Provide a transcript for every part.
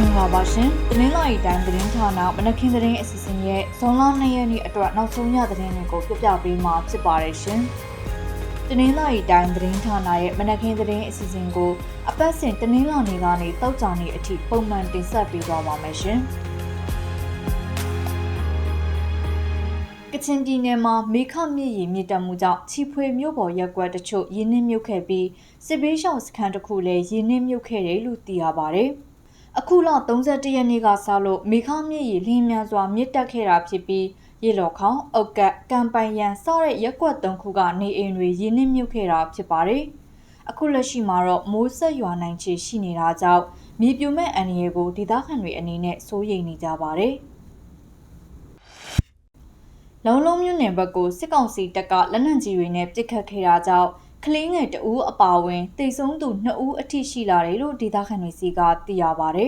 င်္ဂလာပါရှင်။တင်းလာရီတိုင်းသတင်းဌာနမနက်ခင်းသတင်းအစီအစဉ်ရဲ့ဇွန်လ2ရက်နေ့အတွက်နောက်ဆုံးရသတင်းတွေကိုပြပြပေးမှာဖြစ်ပါတယ်ရှင်။တင်းလာရီတိုင်းသတင်းဌာနရဲ့မနက်ခင်းသတင်းအစီအစဉ်ကိုအပတ်စဉ်တင်းလာနေကနေတောက်ကြနေအထိပုံမှန်တင်ဆက်ပေးသွားပါမယ်ရှင်။ကချင်ပြည်နယ်မှာမေခမြစ်ရည်မြစ်တက်မှုကြောင့်ချီဖွေမြို့ပေါ်ရက်ကွက်တချို့ရင်းနှင်းမြုပ်ခဲ့ပြီးစစ်ဘေးရှောင်စခန်းတစ်ခုလည်းရင်းနှင်းမြုပ်ခဲ့တယ်လို့သိရပါဗျ။ အခုလ31ရက်နေ့ကစလို့မေခမြစ်ရည်လင်းမြန်စွာမြစ်တက်ခဲ့တာဖြစ်ပြီးရေလော်ခေါင်အုတ်ကက်ကံပိုင်ရန်စတဲ့ရက်ကွက်၃ခုကနေအိမ်တွေရင်းနှင်းမြုပ်ခဲ့တာဖြစ်ပါတယ်။အခုလက်ရှိမှာတော့မိုးဆက်ရွာနိုင်ခြေရှိနေတာကြောင့်မြေပြိုမဲ့အန္တရာယ်ကိုဒေသခံတွေအနေနဲ့စိုးရိမ်နေကြပါတယ်။လုံးလုံးမြို့နယ်ဘက်ကိုစစ်ကောင်စီတပ်ကလက်နက်ကြီးတွေနဲ့ပစ်ခတ်ခဲ့တာကြောင့်က လေးငယ်တဦးအပါအဝင်တိတ်ဆုံးသူ2ဦးအထိရှိလာတယ်လို့ဒေသခံတွေစီကသိရပါဗျ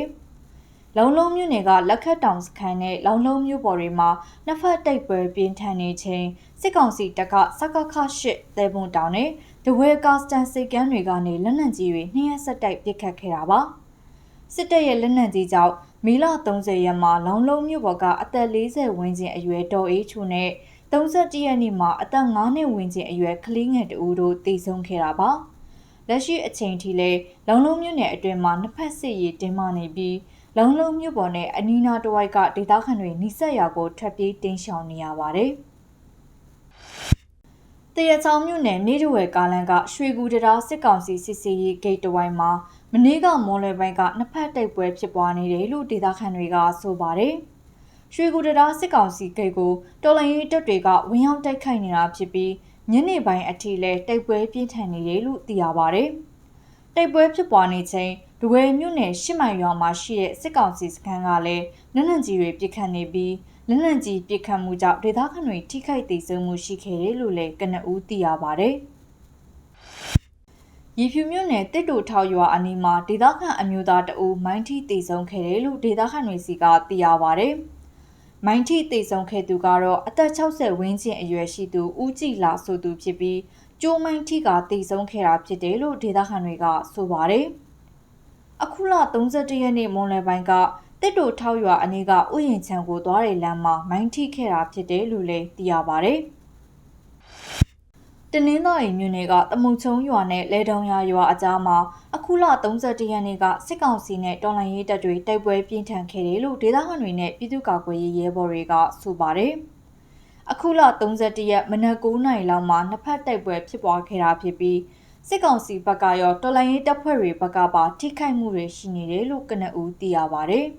။လုံးလုံးမြို့နယ်ကလက်ခတ်တောင်စခန်းနဲ့လုံးလုံးမြို့ပေါ်တွေမှာနှစ်ဖက်တိုက်ပွဲပြင်းထန်နေချိန်စစ်ကောင်စီတပ်ကစကခ8တဲပုံတောင်နဲ့ဒဝဲကာစတန်စိတ်ကမ်းတွေကနေလက်နက်ကြီးတွေနှစ်ရက်ဆက်တိုက်ပစ်ခတ်ခဲ့တာပါ။စစ်တပ်ရဲ့လက်နက်ကြီးကြောင့်မီလ30ရက်မှာလောင်လုံးမြို့ပေါ်ကအသက်40ဝန်းကျင်အရွယ်ဒေါ်အေးချူနဲ့ 31ရက်နေ့မှာအသက်9နှစ်ဝန်းကျင်အရွယ်ကလေးငယ်တဦးတို့တည်ဆုံခဲ့တာပါ။လက်ရှိအချိန်ထိလည်းလောင်လုံးမြို့နယ်အတွင်းမှာနှစ်ဖက်စစ်ရေးတင်းမာနေပြီးလောင်လုံးမြို့ပေါ်နဲ့အနီးနားတစ်ဝိုက်ကဒေသခံတွေနှိစက်ရွာကိုထွက်ပြေးတင်းရှောင်နေရပါတယ်။တရချောင်းမြို့နယ်နေတဝဲကားလန်ကရွှေကူတရာစစ်ကောင်စီစစ်စေးရေးဂိတ်တစ်ဝိုင်းမှာမနေ့ကမွန်လွယ်ပိုင်းကနှစ်ဖက်တိုက်ပွဲဖြစ်ပွားနေတယ်လို့ဒေသခံတွေကဆိုပါတယ်။ ရွှေကူတရာစစ်ကောင်စီဂိတ်ကိုတော်လိုင်းရေးတပ်တွေကဝင်ရောက်တိုက်ခိုက်နေတာဖြစ်ပြီးညနေပိုင်းအထိလည်းတိုက်ပွဲပြင်းထန်နေတယ်လို့သိရပါတယ်။တိုက်ပွဲဖြစ်ပွားနေချိန်ဒဝဲမြို့နယ်ရှစ်မိုင်ရွာမှာရှိတဲ့စစ်ကောင်စီစခန်းကလည်းလက်နက်ကြီးတွေပစ်ခတ်နေပြီးလက်နက်ကြီးပစ်ခတ်မှုကြောင့်ဒေသခံတွေထိခိုက်ဒေဆုံးမှုရှိခဲ့တယ်လို့လည်းကနဦးသိရပါတယ်။ရီဖြူမြို့နယ်တစ်တူထောက်ရွာအနီးမှာဒေသခံအမျိုးသားတအူမိုင်းထိတေဆုံးခဲ့တယ်လို့ဒေသခံတွေစီကသိရပါတယ်။ မိုင်းထိတေဆုံးခဲ့သူကတော့အသက်60ဝန်းကျင်အရွယ်ရှိသူဦးကြည်လာဆိုသူဖြစ်ပြီးကျိုးမိုင်းထိကတေဆုံးခဲ့တာဖြစ်တယ်လို့ဒေသခံတွေကဆိုပါတယ်။အခုလ31ရက်နေ့မွန်လယ်ပိုင်းကတစ်တူထောက်ရွာအနီးကဥယျာဉ်ချံကိုသွားတဲ့လမ်းမှာမိုင်းထိခဲ့တာဖြစ်တယ်လို့လည်းသိရပါတယ်။ တနင်္သာရီမြို့နယ်ကတမုံချုံရွာနဲ့လဲတုံရွာရွာအကြားမှာအခုလ31ရက်နေ့ကစစ်ကောင်စီနဲ့တော်လှန်ရေးတပ်တွေတိုက်ပွဲပြင်းထန်ခဲ့တယ်လို့ဒေသခံတွေနဲ့ပြည်သူ့ကာကွယ်ရေးရဲဘော်တွေကဆိုပါတယ်။အခုလ31ရက်မနက်9:00နာရီလောက်မှာနှစ်ဖက်တိုက်ပွဲဖြစ်ပွားခဲ့တာဖြစ်ပြီးစစ်ကောင်စီဘက်ကရောတော်လှန်ရေးတပ်ဖွဲ့တွေဘက်ကပါထိခိုက်မှုတွေရှိနေတယ်လို့ကနဦးသိရပါတယ်။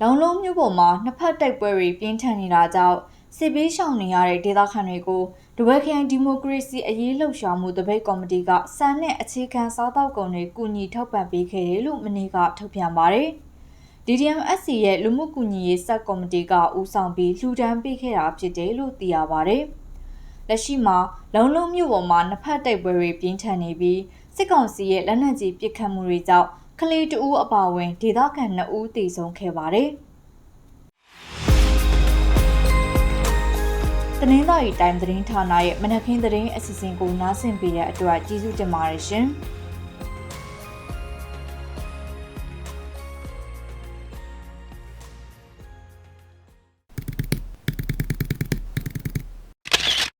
လောင်လုံးမြို့ပေါ်မှာနှစ်ဖက်တိုက်ပွဲတွေပြင်းထန်နေတာကြောင့် စစ်ပေးရှောင်နေရတဲ့ဒေသခံတွေကိုဒဝဲခရိုင်ဒီမိုကရေစီအရေးလှုပ်ရှားမှုတပိတ်ကော်မတီကစံနဲ့အခြေခံစားတောက်ကုန်တွေကူညီထောက်ပံ့ပေးခဲ့တယ်လို့မနေ့ကထုတ်ပြန်ပါတယ်။ DDMSC ရဲ့လူမှုကူညီရေးစက်ကော်မတီကဦးဆောင်ပြီးလှူဒန်းပေးခဲ့တာဖြစ်တယ်လို့သိရပါတယ်။လက်ရှိမှာလုံလုံမြို့ပေါ်မှာနှစ်ဖက်တိုက်ပွဲတွေပြင်းထန်နေပြီးစစ်ကောင်စီရဲ့လက်နက်ကြီးပစ်ခတ်မှုတွေကြောင့်ကလေးတဦးအပါအဝင်ဒေသခံ2ဦးသေဆုံးခဲ့ပါတယ်။ တနင်္သာရီတိုင်းသတင်းဌာနရဲ့မနက်ခင်းသတင်းအစီအစဉ်ကိုနားဆင်ပေးတဲ့အတွက်ကျေးဇူးတင်ပါတယ်ရှင်။